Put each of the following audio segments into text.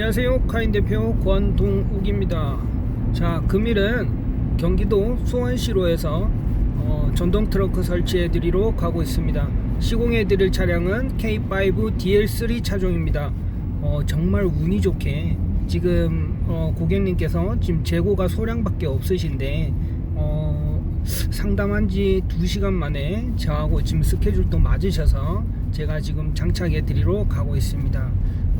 안녕하세요. 카인 대표 권동욱입니다. 자, 금일은 경기도 수원시로에서 어, 전동 트렁크 설치해 드리러 가고 있습니다. 시공해 드릴 차량은 K5 DL3 차종입니다. 어, 정말 운이 좋게 지금 어, 고객님께서 지금 재고가 소량밖에 없으신데 어, 상담한 지 2시간 만에 저하고 지금 스케줄도 맞으셔서 제가 지금 장착해 드리러 가고 있습니다.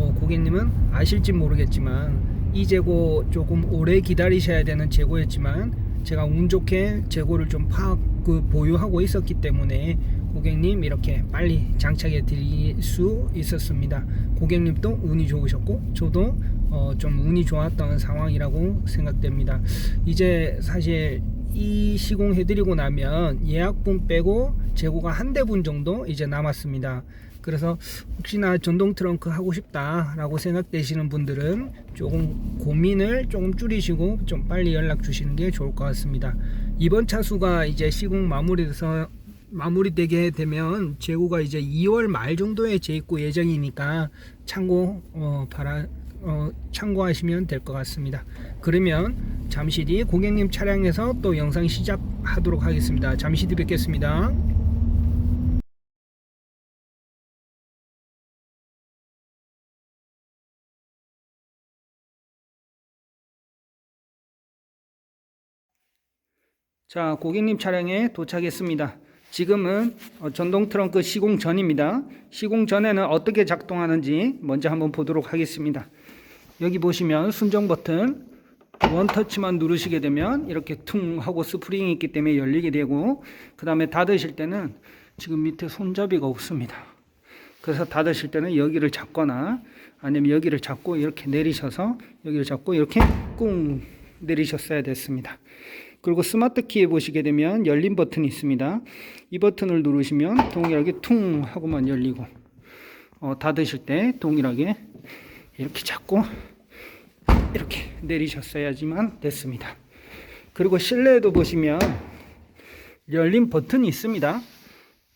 뭐 고객님은 아실지 모르겠지만 이 재고 조금 오래 기다리셔야 되는 재고였지만 제가 운 좋게 재고를 좀 파악 그 보유하고 있었기 때문에 고객님 이렇게 빨리 장착해 드릴 수 있었습니다. 고객님도 운이 좋으셨고 저도 어, 좀 운이 좋았던 상황이라고 생각됩니다. 이제 사실 이 시공 해드리고 나면 예약분 빼고 재고가 한 대분 정도 이제 남았습니다. 그래서 혹시나 전동 트렁크 하고 싶다라고 생각되시는 분들은 조금 고민을 조금 줄이시고 좀 빨리 연락 주시는 게 좋을 것 같습니다. 이번 차수가 이제 시공 마무리돼서 마무리되게 되면 재고가 이제 2월 말 정도에 재입고 예정이니까 참고 어, 바라 어, 참고하시면 될 것 같습니다. 그러면 잠시 뒤 고객님 차량에서 또 영상 시작하도록 하겠습니다. 잠시 뒤 뵙겠습니다. 자, 고객님 차량에 도착했습니다. 지금은 어, 전동 트렁크 시공 전입니다. 시공 전에는 어떻게 작동하는지 먼저 한번 보도록 하겠습니다. 여기 보시면 순정 버튼 원터치만 누르시게 되면 이렇게 퉁 하고 스프링이 있기 때문에 열리게 되고 그 다음에 닫으실 때는 지금 밑에 손잡이가 없습니다. 그래서 닫으실 때는 여기를 잡거나 아니면 여기를 잡고 이렇게 내리셔서 여기를 잡고 이렇게 꾹 내리셨어야 됐습니다. 그리고 스마트 키에 보시게 되면 열린 버튼이 있습니다. 이 버튼을 누르시면 동일하게 퉁 하고만 열리고 어, 닫으실 때 동일하게 이렇게 잡고 이렇게 내리셨어야지만 됐습니다. 그리고 실내에도 보시면 열린 버튼이 있습니다.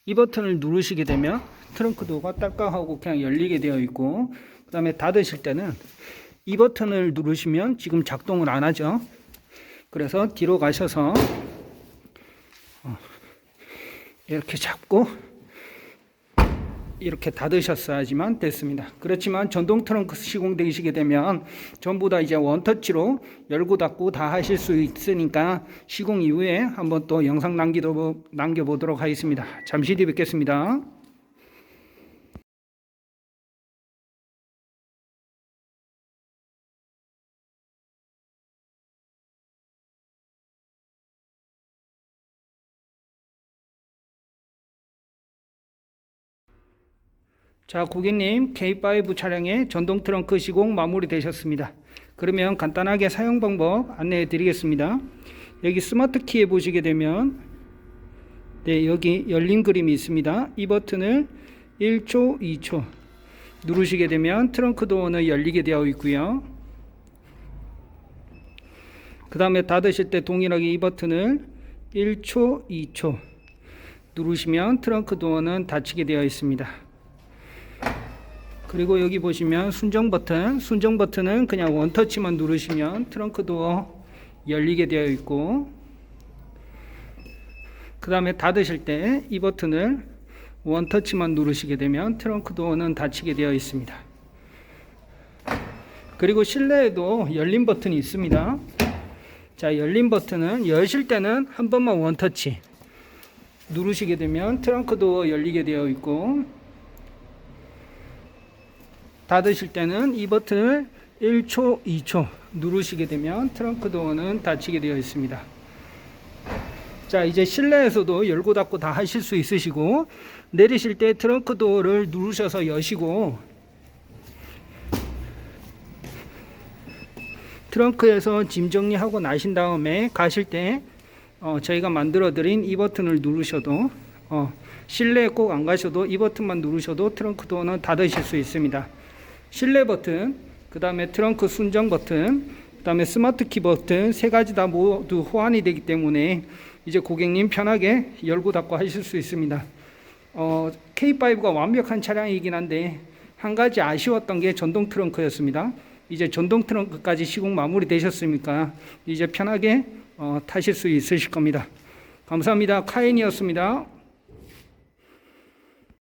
이 버튼을 누르시게 되면 트렁크 도어가 딸깍하고 그냥 열리게 되어 있고 그 다음에 닫으실 때는 이 버튼을 누르시면 지금 작동을 안 하죠. 그래서 뒤로 가셔서 어, 이렇게 잡고 이렇게 닫으셨어야지만 됐습니다. 그렇지만 전동 트렁크 시공되시게 되면 전부 다 이제 원터치로 열고 닫고 다 하실 수 있으니까 시공 이후에 한번 또 영상 남기도, 남겨보도록 하겠습니다. 잠시 뒤 뵙겠습니다. 자, 고객님 K5 차량의 전동 트렁크 시공 마무리되셨습니다. 그러면 간단하게 사용 방법 안내해 드리겠습니다. 여기 스마트 키에 보시게 되면 네, 여기 열린 그림이 있습니다. 이 버튼을 1초, 2초 누르시게 되면 트렁크 도어는 열리게 되어 있고요. 그 다음에 닫으실 때 동일하게 이 버튼을 1초, 2초 누르시면 트렁크 도어는 닫히게 되어 있습니다. 그리고 여기 보시면 순정 버튼, 순정 버튼은 그냥 원터치만 누르시면 트렁크 도어 열리게 되어 있고 그 다음에 닫으실 때 이 버튼을 원터치만 누르시게 되면 트렁크 도어는 닫히게 되어 있습니다. 그리고 실내에도 열린 버튼이 있습니다. 자, 열린 버튼은 여실 때는 한 번만 원터치 누르시게 되면 트렁크 도어 열리게 되어 있고 닫으실 때는 이 버튼을 1초, 2초 누르시게 되면 트렁크 도어는 닫히게 되어 있습니다. 자, 이제 실내에서도 열고 닫고 다 하실 수 있으시고 내리실 때 트렁크 도어를 누르셔서 여시고 트렁크에서 짐 정리하고 나신 다음에 가실 때 어, 저희가 만들어 드린 이 버튼을 누르셔도 어, 실내에 꼭 안 가셔도 이 버튼만 누르셔도 트렁크 도어는 닫으실 수 있습니다. 실내 버튼, 그 다음에 트렁크 순정 버튼, 그 다음에 스마트 키 버튼 세 가지 다 모두 호환이 되기 때문에 이제 고객님 편하게 열고 닫고 하실 수 있습니다. 어, K5가 완벽한 차량이긴 한데 한 가지 아쉬웠던 게 전동 트렁크였습니다. 이제 전동 트렁크까지 시공 마무리 되셨으니까 이제 편하게 어, 타실 수 있으실 겁니다. 감사합니다. 카인이었습니다.